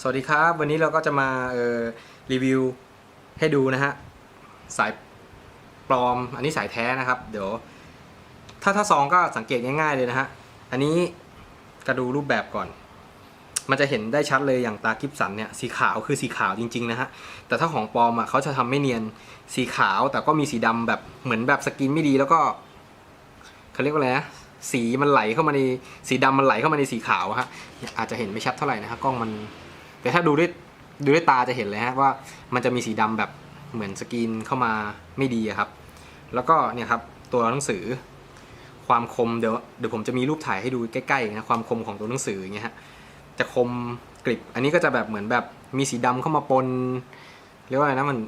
สวัสดีครับ วันนี้เราก็จะมาเอ่อรีวิวให้ดูนะฮะสายปลอมอันนี้สายแท้นะครับ เดี๋ยว ถ้าถ้าซองก็สังเกตง่ายๆเลยนะฮะอันนี้ก็ดูรูปแบบก่อน มันจะเห็นได้ชัดเลยอย่างตากิฟสันเนี่ยสีขาวคือสีขาวจริงๆนะฮะแต่ถ้าของปลอมอะเขาจะทำไม่เนียนสีขาวแต่ก็มีสีดำแบบเหมือนแบบสกินไม่ดีแล้วก็เขาเรียกว่าอะไรนะสีมันไหลเข้ามาในสีดำมันไหลเข้ามาในสีขาวฮะอาจจะเห็นไม่ชัดเท่าไหร่นะฮะกล้องมัน แต่ถ้าดูด้วยดูด้วยตาจะเห็นเลยฮะว่ามันจะมีสีดำแบบเหมือนสกรีนเข้ามาไม่ดีครับ แล้วก็เนี่ยครับตัวหนังสือ ความคมเดี๋ยวเดี๋ยวผมจะมีรูปถ่ายให้ดูใกล้ๆนะความคมของตัวหนังสืออย่างเงี้ยฮะจะคมกริบอันนี้ก็จะแบบเหมือนแบบมีสีดำเข้ามาปนเรียกว่าอะไรนะมัน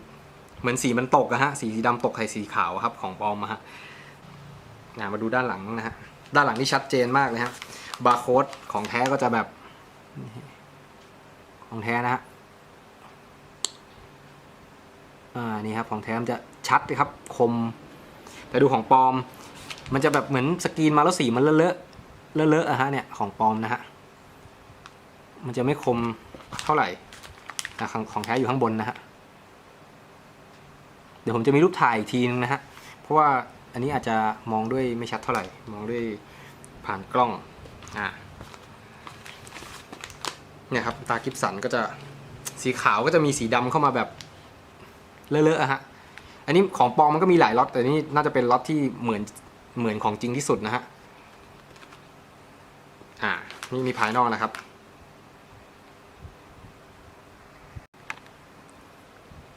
เหมือนสีมันตกอะฮะสีสีดำตกใส่สีขาวครับของปลอมอะฮะนะมาดูด้านหลังนะฮะด้านหลังนี่ชัดเจนมากเลยฮะบาร์โค้ดของแท้ก็จะแบบ ของแท้นะฮะอ่านี่ครับของแท้มันจะชัดเลยครับคม แต่ดูของปลอม มันจะแบบเหมือนสกรีนมาแล้วสีมันเลอะเลอะเลอะเลอะอะฮะเนี่ยของปลอมนะฮะมันจะไม่คมเท่าไหร่ของของแท้อยู่ข้างบนนะฮะเดี๋ยวผมจะมีรูปถ่ายอีกทีนึงนะฮะเพราะว่าอันนี้อาจจะมองด้วยไม่ชัดเท่าไหร่ มองด้วยผ่านกล้องอ่า เนี่ยครับตากิฟสันก็จะสีขาวก็จะมีสีดำเข้ามาแบบเลอะๆอะฮะอันนี้ของปลอมมันก็มีหลายล็อตแต่นี่น่าจะเป็นล็อตที่เหมือนเหมือนของจริงที่สุดนะฮะอ่านี่มีภายนอกนะครับ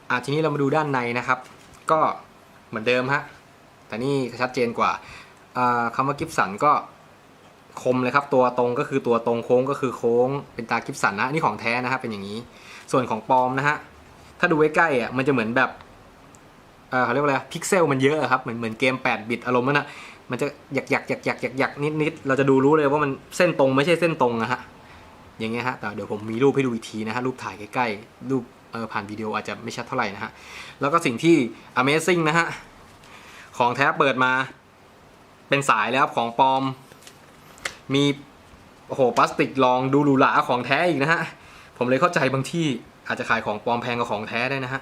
อ่าทีนี้เรามาดูด้านในนะครับ ก็เหมือนเดิมฮะแต่นี่ชัดเจนกว่าอ่าคำว่ากิฟสันก็ คมเลยครับ ตัวตรงก็คือตัวตรงโค้งก็คือโค้ง เป็นตากิฟสันนะนี่ของแท้นะฮะเป็นอย่างนี้ ส่วนของปลอมนะฮะถ้าดูใกล้ๆอะมันจะเหมือนแบบเออเขาเรียกว่าอะไรพิกเซลมันเยอะอะครับเหมือนเหมือนเกม 8 บิตอารมณ์นั้นนะมันจะหยักหยักหยักหยักหยักหยักนิดนิดเราจะดูรู้เลยว่ามันเส้นตรงไม่ใช่เส้นตรงนะฮะอย่างเงี้ยฮะแต่เดี๋ยวผมมีรูปให้ดูอีกทีนะฮะรูปถ่ายใกล้ๆรูปเออผ่านวิดีโออาจจะไม่ชัดเท่าไหร่นะฮะแล้วก็สิ่งที่ Amazing นะฮะของแท้เปิดมาเป็นสายแล้วครับของปลอม มีโอ้โหพลาสติกรองดูหรูหราของแท้อีกนะฮะ ผมเลยเข้าใจบางที่อาจจะขายของปลอมแพงกว่าของแท้ได้นะฮะ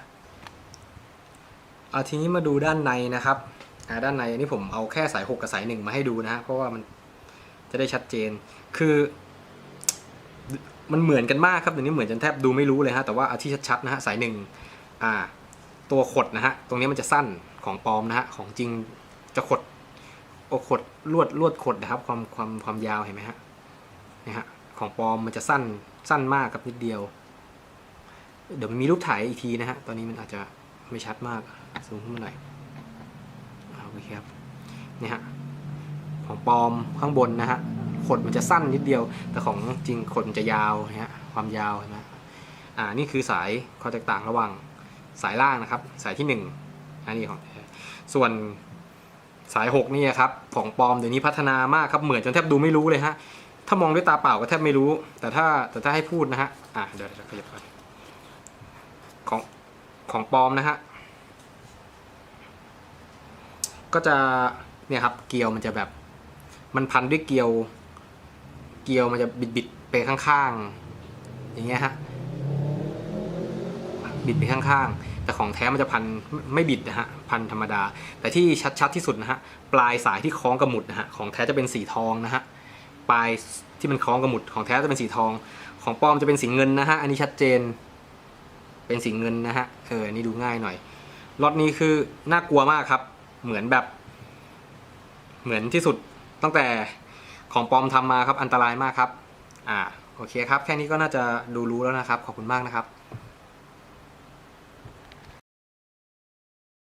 เอาทีนี้มาดูด้านในนะครับด้านในอันนี้ผมเอาแค่สาย 6 กับสาย 1 มาให้ดูนะฮะเพราะว่ามันจะได้ชัดเจน คือ มันเหมือนกันมากครับเดี๋ยวนี้เหมือนจนแทบดูไม่รู้เลยฮะแต่ว่าเอาที่ชัดๆนะฮะสายหนึ่งอ่า ตัวขดนะฮะตรงนี้มันจะสั้นของปลอมนะฮะของจริงจะขด โอขดลวดลวดขดนะครับ ความความความยาวเห็นไหมฮะนี่ฮะของปลอมมันจะสั้นสั้นมากกับนิดเดียว เดี๋ยวมันมีรูปถ่ายอีกทีนะฮะตอนนี้มันอาจจะไม่ชัดมากซูมขึ้นมาหน่อยอ่าโอเคครับนี่ฮะของปลอมข้างบนนะฮะขดมันจะสั้นนิดเดียว แต่ของจริงขดมันจะยาวนะฮะความยาวเห็นไหมอ่านี่คือสายข้อแตกต่างระหว่างสายล่างนะครับ สายที่หนึ่งอันนี้ของส่วน สาย 6 นี่ครับของปลอมเดี๋ยวนี้พัฒนามากครับเหมือนจนแทบดูไม่รู้เลยฮะถ้ามองด้วยตาเปล่าก็แทบไม่รู้ แต่ถ้าแต่ถ้าให้พูดนะฮะอะเดี๋ยวขยับก่อนของของปลอมนะฮะก็จะเนี่ยครับเกลียวมันจะแบบ มันพันด้วยเกลียว เกลียวมันจะบิดบิดๆไปข้างๆอย่างเงี้ยฮะ บิดไปข้างๆ แต่ของแท้มันจะพันไม่บิดนะฮะพันธรรมดา แต่ที่ชัดๆที่สุดนะฮะปลายสายที่คล้องกับหมุดนะฮะของแท้จะเป็นสีทองนะฮะปลายที่มันคล้องกับหมุดของแท้จะเป็นสีทอง ของปลอมจะเป็นสีเงินนะฮะอันนี้ชัดเจน เป็นสีเงินนะฮะเออนนี้ดูง่ายหน่อยล็อตนี้คือน่ากลัวมากครับ เหมือนแบบ เหมือนที่สุดตั้งแต่ของปลอมทำมาครับอันตรายมากครับ อ่าโอเคครับ แค่นี้ก็น่าจะดูรู้แล้วนะครับ ขอบคุณมากนะครับ